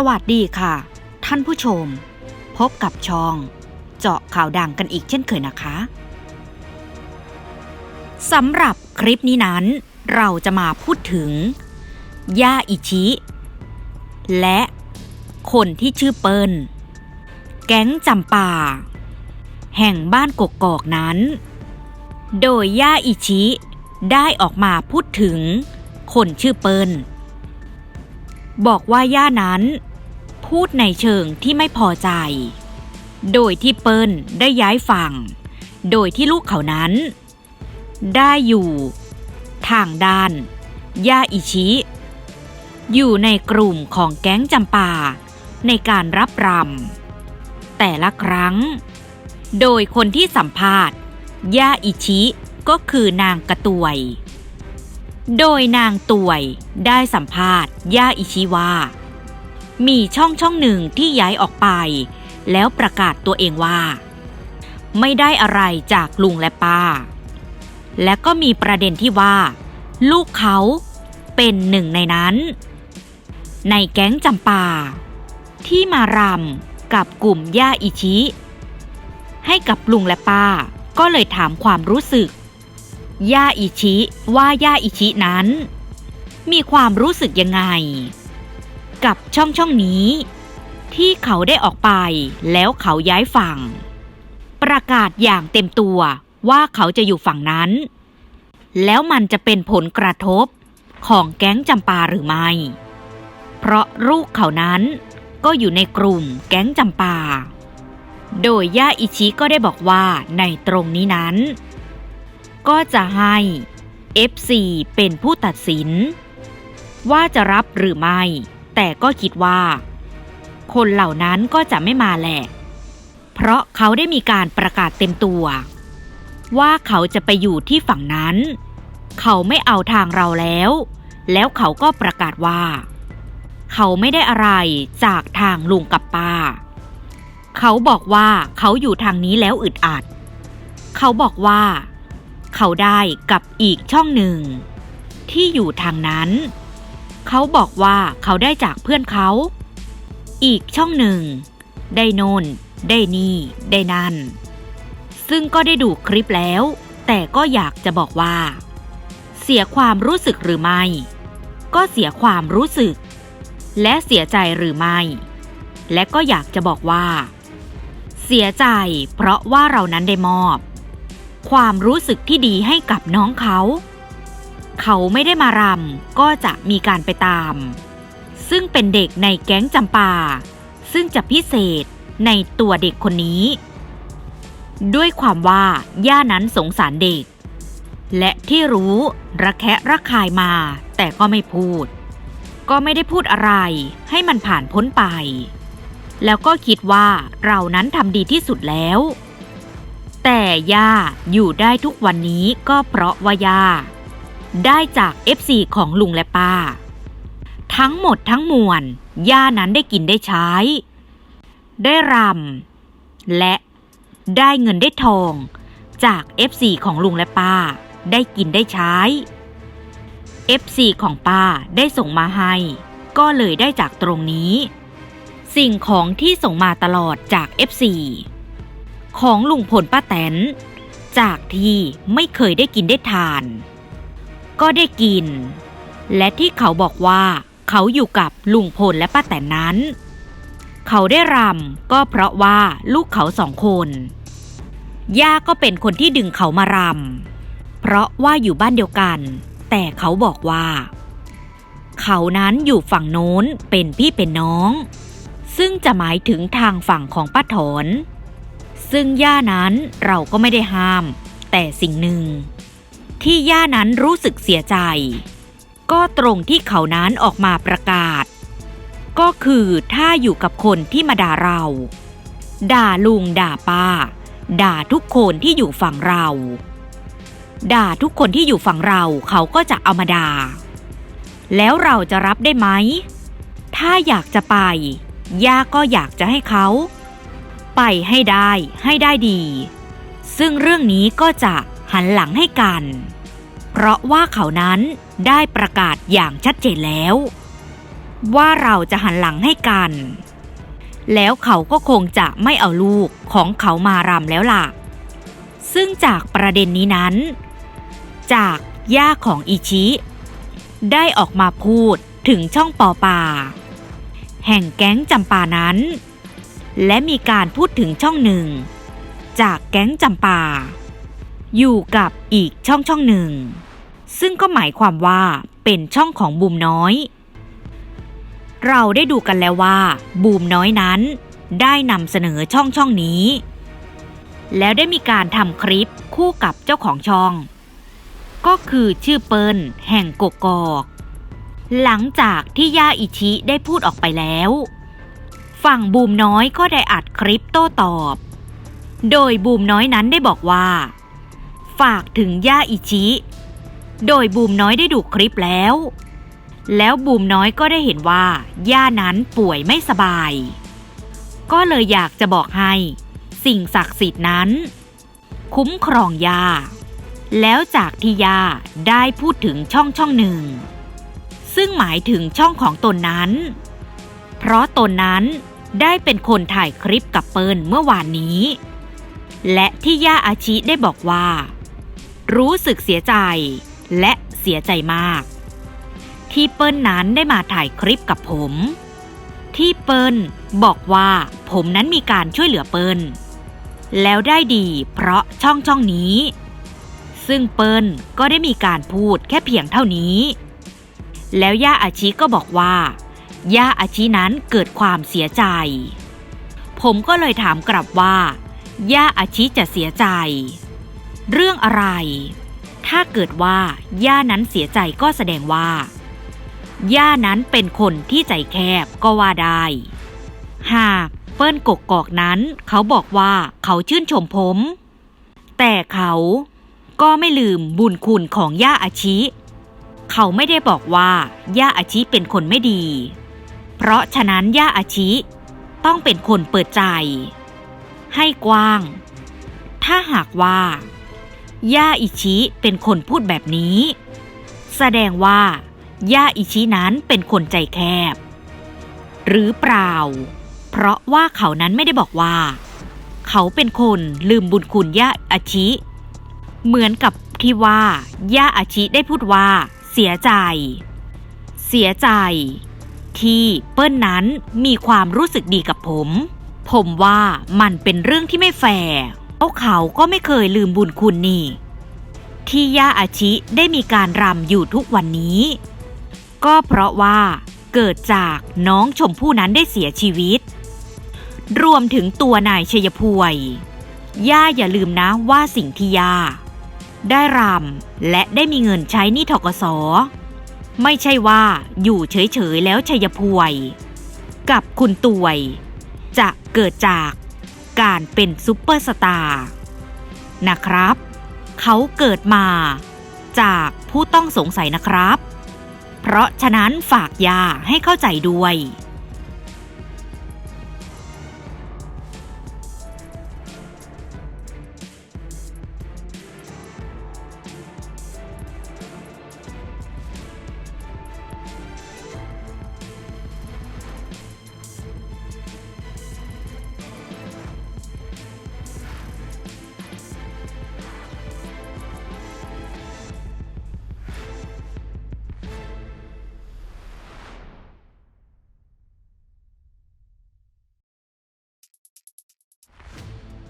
สวัสดีค่ะ ท่านผู้ชม พบกับช่อง เจาะข่าวดังกันอีกเช่นเคยนะคะสำหรับคลิปนี้นั้น เราจะมาพูดถึง ย่าอิชิ และคนที่ชื่อเปิลแก๊งจำปาแห่งบ้านกกอกนั้น โดยย่าอิชิได้ออกมาพูดถึงคนชื่อเปิล บอกว่าย่านั้น พูดในเชิงที่ไม่พอใจ โดยที่เปิลได้ย้ายฝั่ง โดยที่ลูกเขานั้น ได้อยู่ ทางด้าน ย่าอิชิ อยู่ในกลุ่มของแก๊งจำปาในการรับรำแต่ละครั้ง โดยคนที่สัมภาษณ์ ย่าอิชิก็คือนางกระตวย โดยนางตวยได้สัมภาษณ์ย่าอิชิว่ามีช่องช่องหนึ่งที่ย้ายออกไป แล้วประกาศตัวเองว่า ไม่ได้อะไรจากลุงและป้า และก็มีประเด็นที่ว่า ลูกเขาเป็นหนึ่งในนั้น ในแก๊งจำปา ที่มารำกับกลุ่มย่าอิชิ ให้กับลุงและป้าก็เลยถามความรู้สึก ย่าอิชิว่าย่าอิชินั้น มีความรู้สึกยังไง กับช่องช่องนี้ ที่เขาได้ออกไปแล้วเขาย้ายฝั่ง ประกาศอย่างเต็มตัวว่าเขาจะอยู่ฝั่งนั้น แล้วมันจะเป็นผลกระทบของแก๊งจำปาหรือไม่ เพราะลูกเขานั้นก็อยู่ในกลุ่มแก๊งจำปา โดยย่าอิชิก็ได้บอกว่าในตรงนี้นั้น ก็จะให้ FC เป็นผู้ตัดสิน ว่าจะรับหรือไม่ แต่ก็คิดว่า คนเหล่านั้นก็จะไม่มาแหละ เพราะเขาได้มีการประกาศเต็มตัว ว่าเขาจะไปอยู่ที่ฝั่งนั้น เขาไม่เอาทางเราแล้ว แล้วเขาก็ประกาศว่า เขาไม่ได้อะไรจากทางลุงกับป้า เขาบอกว่าเขาอยู่ทางนี้แล้วอึดอัด เขาบอกว่า เขาได้กับอีกช่องหนึ่ง ที่อยู่ทางนั้น เขาบอกว่าเขาได้จากเพื่อนเขา อีกช่องหนึ่ง ได้โนนได้นี่ได้นั่น ซึ่งก็ได้ดูคลิปแล้ว แต่ก็อยากจะบอกว่า เสียความรู้สึกหรือไม่ ก็เสียความรู้สึก และเสียใจหรือไม่ และก็อยากจะบอกว่า เสียใจเพราะว่าเรานั้นได้มอบ ความรู้สึกที่ดีให้กับน้องเขา เขาไม่ได้มารำก็จะมีการไปตาม ซึ่งเป็นเด็กในแก๊งจำปา ซึ่งจะพิเศษในตัวเด็กคนนี้ ด้วยความว่าย่านั้นสงสารเด็ก และที่รู้ระแคะระคายมาแต่ก็ไม่พูด ก็ไม่ได้พูดอะไรให้มันผ่านพ้นไป แล้วก็คิดว่าเรานั้นทำดีที่สุดแล้ว แต่ย่าอยู่ได้ทุกวันนี้ก็เพราะว่าย่าได้จาก FC ของลุงและป้า ทั้งหมดทั้งมวลย่านั้นได้กินได้ใช้ ได้รำและได้เงินได้ทอง จาก FC ของลุงและป้า ได้กินได้ใช้ FC ของป้าได้ส่งมาให้ ก็เลยได้จากตรงนี้ สิ่งของที่ส่งมาตลอดจาก FC ของลุงพลป้าแตน จากที่ไม่เคยได้กินได้ทาน ก็ได้กิน และที่เขาบอกว่าเขาอยู่กับลุงพลและป้าแตนนั้น เขาได้รำก็เพราะว่าลูกเขาสองคน ย่าก็เป็นคนที่ดึงเขามารำเพราะว่าอยู่บ้านเดียวกัน แต่เขาบอกว่า เขานั้นอยู่ฝั่งโน้นเป็นพี่เป็นน้อง ซึ่งจะหมายถึงทางฝั่งของป้าถอน ซึ่งย่านั้นเราก็ไม่ได้ห้าม แต่สิ่งหนึ่ง ที่ย่านั้นรู้สึกเสียใจ ก็ตรงที่เขานั้นออกมาประกาศ ก็คือถ้าอยู่กับคนที่มาด่าเรา ด่าลุงด่าป้า ด่าทุกคนที่อยู่ฝั่งเรา ด่าทุกคนที่อยู่ฝั่งเราเขาก็จะเอามาด่า แล้วเราจะรับได้ไหม ถ้าอยากจะไปย่าก็อยากจะให้เขา ไปให้ได้ให้ได้ดี ซึ่งเรื่องนี้ก็จะหันหลังให้กัน เพราะว่าเขานั้นได้ประกาศอย่างชัดเจนแล้ว ว่าเราจะหันหลังให้กัน แล้วเขาก็คงจะไม่เอาลูกของเขามารำแล้วล่ะ ซึ่งจากประเด็นนี้นั้น จากย่าของอิชิ ได้ออกมาพูดถึงช่องปอปา แห่งแก๊งจำปานั้น และมีการพูดถึงช่องหนึ่ง จากแก๊งจำปา อยู่กับอีกช่องช่องหนึ่ง ซึ่งก็หมายความว่าเป็นช่องของบูมน้อย เราได้ดูกันแล้วว่า บูมน้อยนั้น ได้นำเสนอช่องช่องนี้ แล้วได้มีการทำคลิปคู่กับเจ้าของช่อง ก็คือชื่อเปิลแห่งกกอก หลังจากที่ย่าอิชิได้พูดออกไปแล้ว ฝั่งบูมน้อยก็ได้อัดคลิปโต้ตอบ โดยบูมน้อยนั้นได้บอกว่า ฝากถึงย่าอิชิโดยบูมน้อยได้ดูคลิปแล้ว แล้วบูมน้อยก็ได้เห็นว่า ย่านั้นป่วยไม่สบาย ก็เลยอยากจะบอกให้ สิ่งศักดิ์สิทธิ์นั้น คุ้มครองย่าแล้วจากที่ย่าได้พูดถึงช่องช่องหนึ่ง ซึ่งหมายถึงช่องของตนนั้น เพราะตนนั้น ได้เป็นคนถ่ายคลิปกับเปิลเมื่อวานนี้ และที่ย่าอาชิได้บอกว่า รู้สึกเสียใจและเสียใจมาก ที่เปิลนั้นได้มาถ่ายคลิปกับผม ที่เปิลบอกว่าผมนั้นมีการช่วยเหลือเปิลแล้วได้ดีเพราะช่องช่องนี้ ซึ่งเปิลก็ได้มีการพูดแค่เพียงเท่านี้ แล้วย่าอาชิก็บอกว่า ย่าอาชินั้นเกิดความเสียใจ ผมก็เลยถามกลับว่า ย่าอาชิจะเสียใจ เรื่องอะไร ถ้าเกิดว่าย่านั้นเสียใจก็แสดงว่า ย่านั้นเป็นคนที่ใจแคบก็ว่าได้ หากเปิ้ลกกกอกนั้น เขาบอกว่าเขาชื่นชมผม แต่เขาก็ไม่ลืมบุญคุณของย่าอาชิ เขาไม่ได้บอกว่าย่าอาชิเป็นคนไม่ดี เพราะฉะนั้นย่าอาชิต้องเป็นคนเปิดใจ ให้กว้าง ถ้าหากว่า ย่าอิชิเป็นคนพูดแบบนี้ แสดงว่า ย่าอิชินั้นเป็นคนใจแคบ หรือเปล่า เพราะว่าเขานั้นไม่ได้บอกว่า เขาเป็นคนลืมบุญคุณย่าอาชิ เหมือนกับที่ว่า ย่าอาชิได้พูดว่า เสียใจ เสียใจ ที่เปิ้ลนั้นมีความรู้สึกดีกับผม ผมว่ามันเป็นเรื่องที่ไม่แฟร์เพราะเขาก็ไม่เคยลืมบุญคุณนี่ ที่ย่าอาชิได้มีการรำอยู่ทุกวันนี้ ก็เพราะว่าเกิดจากน้องชมพู่นั้นได้เสียชีวิต รวมถึงตัวนายชยพวย ย่าอย่าลืมนะว่าสิ่งที่ย่าได้รำและได้มีเงินใช้นี่ทกส ไม่ใช่ว่าอยู่เฉยๆแล้วชัยพวย กับคุณตวย จะเกิดจากการเป็นซุปเปอร์สตาร์นะครับ เขาเกิดมาจากผู้ต้องสงสัยนะครับ เพราะฉะนั้นฝากยาให้เข้าใจด้วย